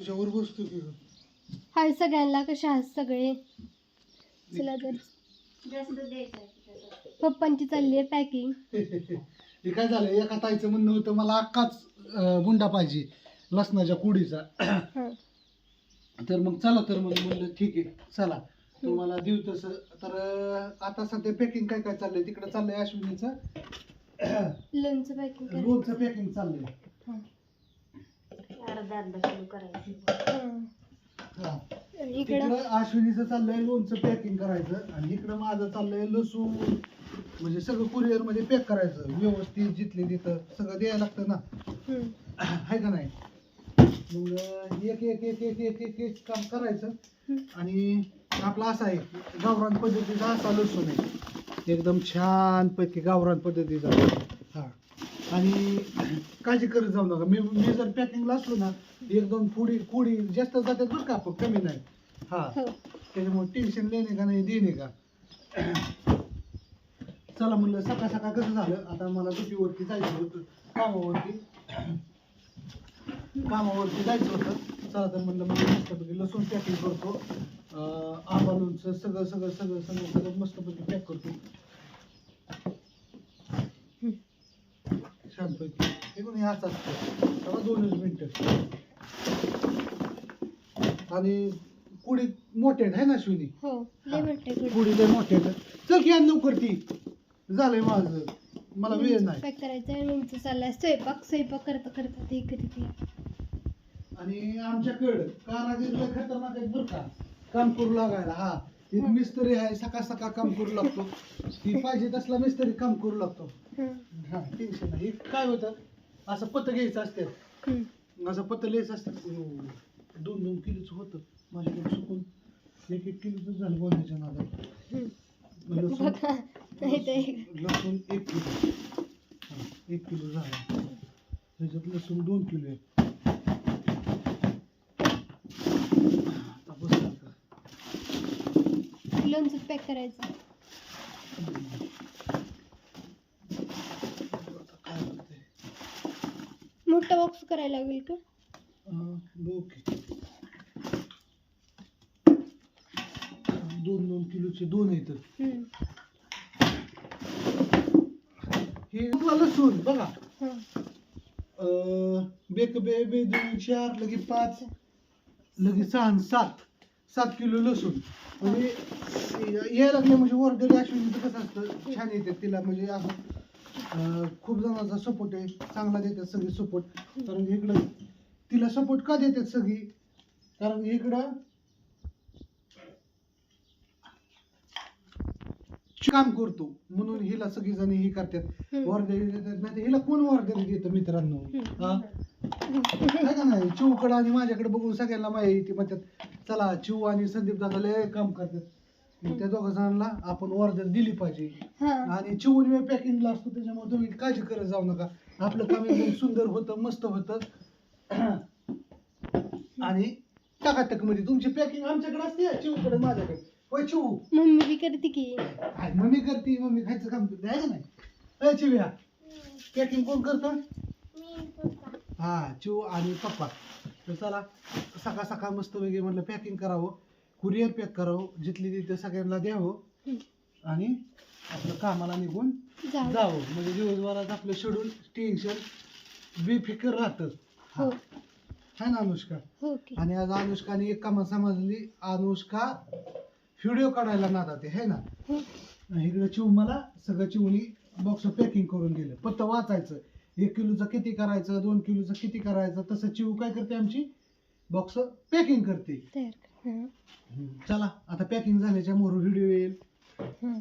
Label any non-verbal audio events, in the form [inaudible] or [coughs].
तुझ्यावर बसतो की. हाय सगळ्यांना कशा आहात सगळे? चला तर. पप्पांची चालली आहे पॅकिंग. [laughs] हे काय झालं? एका ताईचं म्हणणं होतं मला अख्खाच अं, बुंडा पाहिजे लसणाच्या कुडीचा. [coughs] तर मग चला तर मग म्हणलं ठीक आहे चला. तुम्हाला देऊ तसं. तर अं, आता सध्या पॅकिंग काय काय चाललंय? तिकडे चाललंय अश्विनीचं. [coughs] लोणचं पॅकिंग रोजचं पॅकिंग चाललंय. हा इकडं तिकडं अश्विनीचं चाललंय लोणचं पॅकिंग करायचं आणि इकडं माझं चाललंय लसूण. म्हणजे सगळं कुरिअरमध्ये पॅक करायचं. व्यवस्थित जिथले तिथं सगळं द्यायला लागतं ना. हम्म. आहे का नाही? मग एक एक एक एक एक एक एक काम करायचं. आणि आपला असा आहे गावरान पद्धतीचा असा लसूण आहे. एकदम छान पैकी गावरान पद्धतीचा. हा. आणि काळजी करत जाऊ नका. मी मी जर पॅकिंगला असलो ना एकदम फुडी कुडी जास्त जातात बरं का पण कमी नाही. हा. हो. त्याच्यामुळे टेन्शन लेणे का नाही देणे का? चला म्हणलं सकाळ सकाळ कसं झालं? आता मला ड्युटीवरती जायचं होतं. कामावरती कामावरती जायचं होतं. चला तर म्हणलं मग मस्तपैकी लसूण पॅकिंग करतो. आंबा लोणचं सगळं सगळं सगळं सगळं सगळं मस्तपैकी पॅक करतो. छानपैकी एकूण हे असं असतं तेव्हा दोनच मिनटं. आणि कुडी मोठे आहेत है ना शिवनी? हो कुडी. लय मोठे चल की लवकर ती. झालंय माझं. मला वेळ नाही. पॅक करायचं लोणचं चाललाय. स्वयंपाक स्वयंपाक करता करता ते करीत आणि आमच्याकडं कारागीर लय खतरनाक आहेत बरं का. काम करू लागायला हा. एक मिस्त्री आहे सकाळ सकाळ काम करू लागतो. ती पाहिजे तसला मिस्त्री काम करू लागतो. हा टेन्शन नाही. हे काय होतं असं पत्त घ्यायचं असतं. असं पत्त लिहायचं असतं. दोन दोन किलोचं होतं. माझ्याकडे चुकून एक एक किलोचं झालं नादात लसूण ते एक किलो. हा, एक किलो झाला. त्याच्यात लसूण दोन किलो आहे आता बसला का? लोणचं पॅक करायचं मोठा बॉक्स करायला लागेल का ओके दोन दोन किलोचे दोन आहेत हम्म. हे लसूण बघा हा. अं, बेक बे बे दोन चार लगे पाच लगे सहा आणि सात सात किलो लसूण. म्हणजे यायला लागले म्हणजे ऑर्डर अश्विनीचं कसं असतं छान येते तिला. म्हणजे असं खूप जणांचा सपोर्ट आहे चांगला देतात सगळे सपोर्ट कारण इकडं तिला सपोर्ट का देतात सगळी? कारण इकडं काम करतो. म्हणून हिला सगळी जण हे करतात. ऑर्डर देतात नाही हिला कोण ऑर्डर देतं मित्रांनो. हा? काय का नाही चिवकडे आणि माझ्याकडे बघून सगळ्यांना माहिती म्हणतात चला चिव आणि संदीप दादा लय काम करतात. मग त्या दोघा जणांना आपण ऑर्डर दिली पाहिजे. हा. आणि चिवून मी पॅकिंगला असतो त्याच्यामुळे तुम्ही काळजी करत जाऊ नका. आपलं काम एकदम सुंदर होतं मस्त होतं. आणि टकाटकमध्ये तुमची पॅकिंग आमच्याकडे असते चिवकडे माझ्याकडे? होय चिवू मम्मी बी करते की. काय मम्मी करते मम्मी खायचं काम करते. आहे का नाही? चिव्या पॅकिंग कोण करतं. हा चिव आणि पप्पा. तर चला सकाळ सकाळ मस्त वगैरे म्हटलं पॅकिंग करावं. कुरिअर पॅक करावं जिथली तिथे सगळ्यांना द्यावं. आणि आपलं कामाला निघून जावं. म्हणजे दिवसभरात आपलं शेड्यूल टेन्शन बेफिकर राहतं. हो. है. ना अनुष्का? हो आणि आज अनुष्काने एक कामा समजली. अनुष्का व्हिडिओ काढायला नादात आहे है ना? हो. इकडे चिव मला सगळं चिवणी बॉक्स पॅकिंग करून दिलं. फक्त वाचायचं. एक किलोचं किती करायचं दोन किलोचं किती करायचं तसं चिव काय करते आमची बॉक्स पॅकिंग करते तयार कर हा. चला आता पॅकिंग झाल्याच्या मोर व्हिडिओ येईल हा.